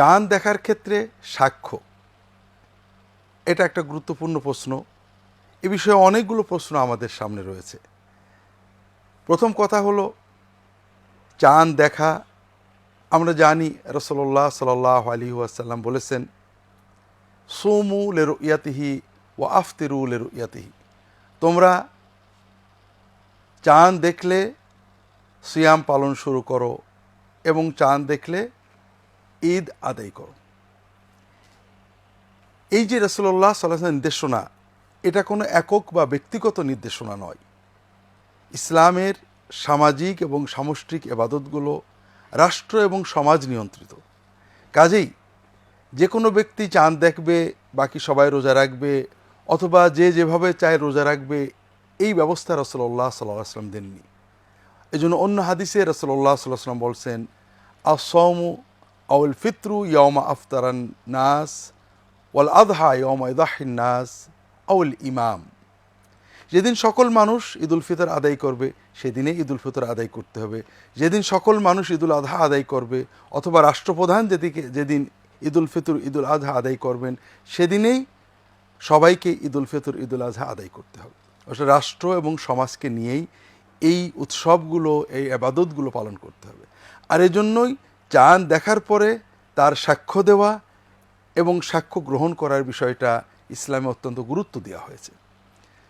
চাঁদ দেখার ক্ষেত্রে সাক্ষ্য। এটা একটা গুরুত্বপূর্ণ প্রশ্ন। এ বিষয়ে অনেকগুলো প্রশ্ন আমাদের সামনে রয়েছে। প্রথম কথা হলো, চাঁদ দেখা, আমরা জানি রসল্লাহ সাল্লাহ আলী আসাল্লাম বলেছেন, সোমু লেরু ইয়াতিহি ও আফতিরু লেরু ইয়াতিহি তোমরা চাঁদ দেখলে সিয়াম পালন শুরু করো এবং চাঁদ দেখলে ঈদ আদায় করো। এই যে রসল্লাহ সাল্লাহ নির্দেশনা, এটা কোনো একক বা ব্যক্তিগত নির্দেশনা নয়। ইসলামের সামাজিক এবং সামষ্টিক এবাদতগুলো রাষ্ট্র এবং সমাজ নিয়ন্ত্রিত। কাজেই যে কোনো ব্যক্তি চাঁদ দেখবে, বাকি সবাই রোজা রাখবে, অথবা যে যেভাবে চায় রোজা রাখবে, এই ব্যবস্থা রসল্লাহ সাল্লাহ আসলাম দেননি। এই জন্য অন্য হাদিসে রসল্লাহ সাল্লাহ সাল্লাম বলছেন আসমু আউল ফিত্রু ইয়মা আফতারান নাস ওয়াল আদহা ইয়মা ইদাহিন নাস আউল ইমাম যেদিন সকল মানুষ ঈদুল ফিতর আদায় করবে সেদিনে ঈদুল ফিতর আদায় করতে হবে। যেদিন সকল মানুষ ঈদুল আধা আদায় করবে, অথবা রাষ্ট্রপ্রধান যেদিকে, যেদিন ঈদুল ফিতর, ঈদুল আধা আদায় করবেন, সেদিনেই সবাইকে ঈদুল ফিতর, ঈদুল আজহা আদায় করতে হবে। অর্থাৎ রাষ্ট্র এবং সমাজকে নিয়েই এই উৎসবগুলো, এই আবাদতগুলো পালন করতে হবে। আর এজন্যই চাঁদ দেখার পরে তার সাক্ষ্য দেওয়া এবং সাক্ষ্য গ্রহণ করার বিষয়টা ইসলামে অত্যন্ত গুরুত্ব দেওয়া হয়েছে।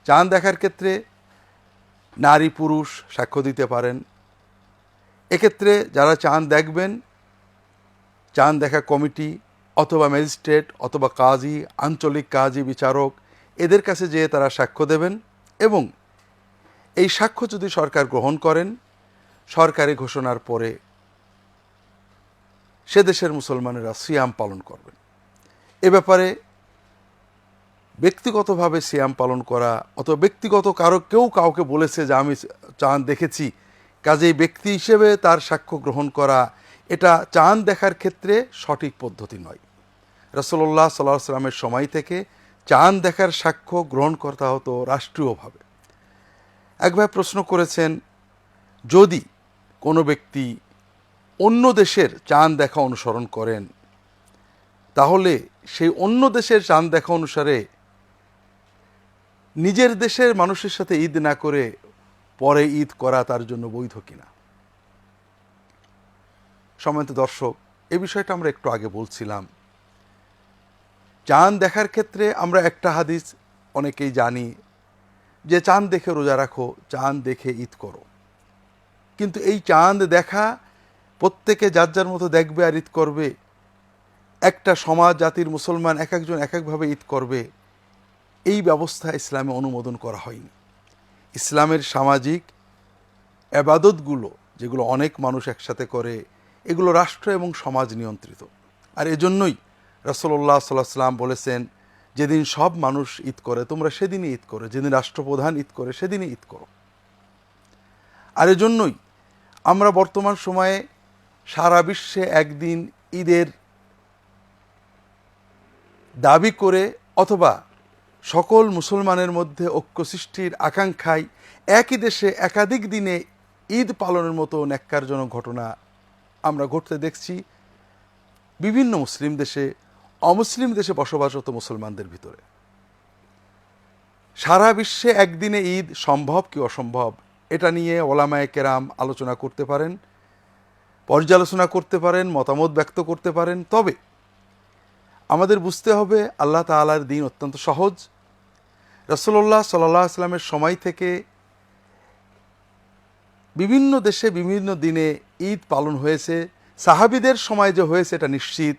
চাঁদ দেখার ক্ষেত্রে নারী পুরুষ সাক্ষ্য দিতে পারেন। এক্ষেত্রে যারা চাঁদ দেখবেন চাঁদ দেখা কমিটি অথবা ম্যাজিস্ট্রেট অথবা কাজী, আঞ্চলিক কাজী, বিচারক, এদের কাছে যেয়ে তারা সাক্ষ্য দেবেন এবং এই সাক্ষ্য যদি সরকার গ্রহণ করেন, সরকারি ঘোষণার পরে সে দেশের মুসলমানেরা সিয়াম পালন করবেন। এ ব্যাপারে ব্যক্তিগতভাবে সিয়াম পালন করা অথবা ব্যক্তিগত কারও কেউ কাউকে বলেছে যে আমি চাঁদ দেখেছি, কাজেই ব্যক্তি হিসেবে তার সাক্ষ্য গ্রহণ করা, এটা চাঁদ দেখার ক্ষেত্রে সঠিক পদ্ধতি নয়। রসল্লাহ সাল্লাহ সাল্লামের সময় থেকে চাঁদ দেখার সাক্ষ্য গ্রহণ করতে হতো রাষ্ট্রীয়ভাবে। একবার প্রশ্ন করেছেন, যদি কোনো ব্যক্তি অন্য দেশের চাঁদ দেখা অনুসরণ করেন। তাহলে সেই অন্য দেশের চাঁদ দেখা অনুসারে নিজের দেশের মানুষের সাথে ঈদ না করে পরে ঈদ করা তার জন্য বৈধ কিনা? সময়ত দর্শক, এ বিষয়টা আমরা একটু আগে বলছিলাম। চাঁদ দেখার ক্ষেত্রে আমরা একটা হাদিস অনেকেই জানি যে, চাঁদ দেখে রোজা রাখো, চাঁদ দেখে ঈদ করো। কিন্তু এই চাঁদ দেখা প্রত্যেকে যার যার মতো দেখবে আর ঈদ করবে। একটা সমাজ, জাতির মুসলমান এক একজন এক একভাবে ঈদ করবে। এই ব্যবস্থা ইসলামে অনুমোদন করা হয়নি। ইসলামের সামাজিক আবাদতগুলো, যেগুলো অনেক মানুষ একসাথে করে, এগুলো রাষ্ট্র এবং সমাজ নিয়ন্ত্রিত। আর এজন্যই রসল্লাহ সাল্লাহ সাল্লাম বলেছেন, যেদিন সব মানুষ ঈদ করে, তোমরা সেদিনই ঈদ করো। যেদিন রাষ্ট্রপ্রধান ঈদ করে, সেদিনই ঈদ করো। আর এজন্যই আমরা বর্তমান সময়ে সারা বিশ্বে একদিন ঈদের দাবি করে অথবা সকল মুসলমানের মধ্যে ঐক্য সৃষ্টির আকাঙ্ক্ষায় একই দেশে একাধিক দিনে ঈদ পালনের মতো ন্যাক্কারজনক ঘটনা আমরা ঘটতে দেখছি বিভিন্ন মুসলিম দেশে, অমুসলিম দেশে বসবাসরত মুসলমানদের ভিতরে। সারা বিশ্বে একদিনে ঈদ সম্ভব কি অসম্ভব? এটা নিয়ে ওলামায় কেরাম আলোচনা করতে পারেন। পর্যালোচনা করতে পারেন, মতামত ব্যক্ত করতে পারেন। তবে আমাদের বুঝতে হবে আল্লাহ তালার দিন অত্যন্ত সহজ। রসল্লাহ সাল্লাহ আসলামের সময় থেকে বিভিন্ন দেশে বিভিন্ন দিনে ঈদ পালন হয়েছে। সাহাবিদের সময় যে হয়েছে এটা নিশ্চিত।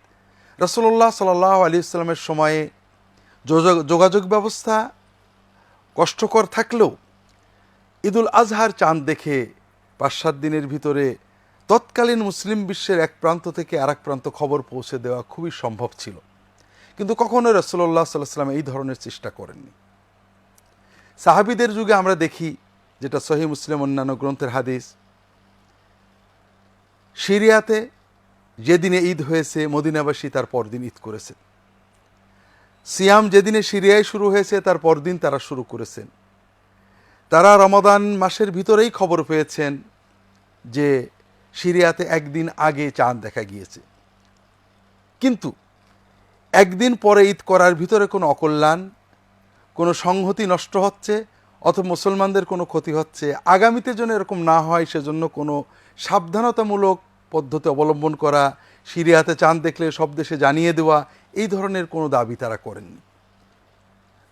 রসল্লাহ সাল্লাহ আলী ইসলামের সময়ে যোগাযোগ ব্যবস্থা কষ্টকর থাকলেও ঈদুল আজহার চাঁদ দেখে পাঁচ সাত দিনের ভিতরে তৎকালীন মুসলিম বিশ্বের এক প্রান্ত থেকে আর প্রান্ত খবর পৌঁছে দেওয়া খুবই সম্ভব ছিল। কিন্তু কখনো রসল্লাহ সাল্লাহ সাল্লাম এই ধরনের চেষ্টা করেননি। সাহাবিদের যুগে আমরা দেখি যেটা সহি মুসলিম অন্যান্য গ্রন্থের হাদিস। সিরিয়াতে যেদিনে ঈদ হয়েছে, মদিনাবাসী তার পরদিন ঈদ করেছেন। সিয়াম যেদিনে সিরিয়ায় শুরু হয়েছে, তার পরদিন তারা শুরু করেছেন। তারা রমাদান মাসের ভিতরেই খবর পেয়েছেন যে সিরিয়াতে একদিন আগে চাঁদ দেখা গিয়েছে। কিন্তু একদিন পরে ঈদ করার ভিতরে কোনো অকল্যাণ, কোনো সংহতি নষ্ট হচ্ছে অথবা মুসলমানদের কোনো ক্ষতি হচ্ছে, আগামীতে যেন এরকম না হয় সেজন্য কোনো সাবধানতামূলক পদ্ধতি অবলম্বন করা, সিরিয়াতে চাঁদ দেখলে সব দেশে জানিয়ে দেওয়া, এই ধরনের কোনো দাবি তারা করেননি।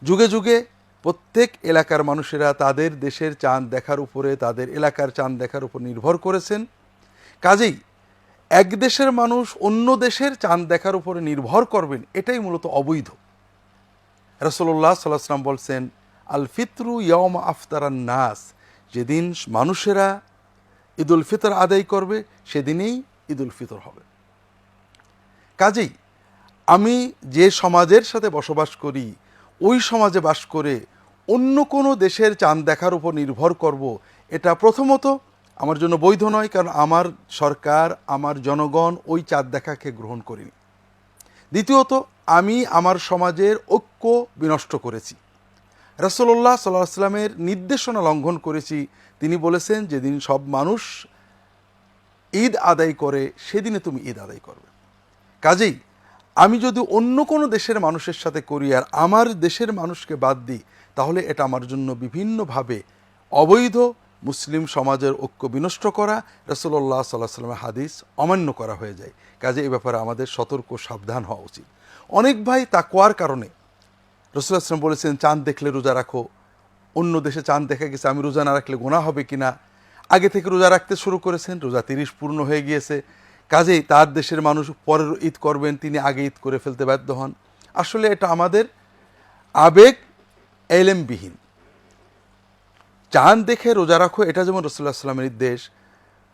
যুগে যুগে প্রত্যেক এলাকার মানুষেরা তাদের দেশের চাঁদ দেখার উপরে, তাদের এলাকার চাঁদ দেখার উপর নির্ভর করেছেন। কাজেই এক দেশের মানুষ অন্য দেশের চাঁদ দেখার উপরে নির্ভর করবেন, এটাই মূলত অবৈধ। রসল্লাহ সাল্লাহাম বলছেন, আল ফিতরু ইয়ম আফতারান নাস যেদিন মানুষেরা ঈদুল ফিতর আদায় করবে, সেদিনেই ঈদুল ফিতর হবে। কাজেই আমি যে সমাজের সাথে বসবাস করি, ওই সমাজে বাস করে অন্য কোনো দেশের চাঁদ দেখার উপর নির্ভর করব, এটা প্রথমত আমার জন্য বৈধ নয়, কারণ আমার সরকার, আমার জনগণ ওই চাঁদ দেখাকে গ্রহণ করিনি। দ্বিতীয়ত, আমি আমার সমাজের ঐক্য বিনষ্ট করেছি। রসল্লাহ সাল্লাহ নির্দেশনা লঙ্ঘন করেছি। তিনি বলেছেন, যেদিন সব মানুষ ঈদ আদায় করে, সেদিনে তুমি ঈদ আদায় করবে। কাজেই, আমি যদি অন্য কোনো দেশের মানুষের সাথে করি আর আমার দেশের মানুষকে বাদ দিই, তাহলে এটা আমার জন্য বিভিন্নভাবে অবৈধ মুসলিম সমাজের ঐক্য বিনষ্ট করা রসল্লাহ সাল্লাহ সাল্লামের হাদিস অমান্য করা হয়ে যায়। কাজে এই ব্যাপারে আমাদের সতর্ক সাবধান হওয়া উচিত। অনেক ভাই তা তাকোয়ার কারণে রসুল্লাহ আসলাম বলেছেন, চাঁদ দেখলে রোজা রাখো। অন্য দেশে চাঁদ দেখা গেছে, আমি রোজা না রাখলে গোনা হবে কিনা? আগে থেকে রোজা রাখতে শুরু করেছেন, রোজা তিরিশ পূর্ণ হয়ে গিয়েছে। কাজেই তার দেশের মানুষ পরের ঈদ করবেন, তিনি আগে ঈদ করে ফেলতে বাধ্য হন। আসলে এটা আমাদের আবেগ এলেমবিহীন। চাঁদ দেখে রোজা রাখো, এটা যেমন রসুল্লাহ সাল্লামের নির্দেশ,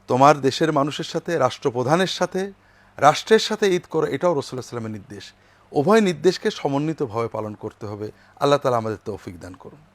তোমার দেশের মানুষের সাথে, রাষ্ট্রপ্রধানের সাথে, রাষ্ট্রের সাথে ঈদ করো, এটাও রসুল্লাহ সাল্লামের নির্দেশ। উভয় নির্দেশকে সমন্বিতভাবে পালন করতে হবে। আল্লাহ তালা আমাদের তৌফিক দান করুন।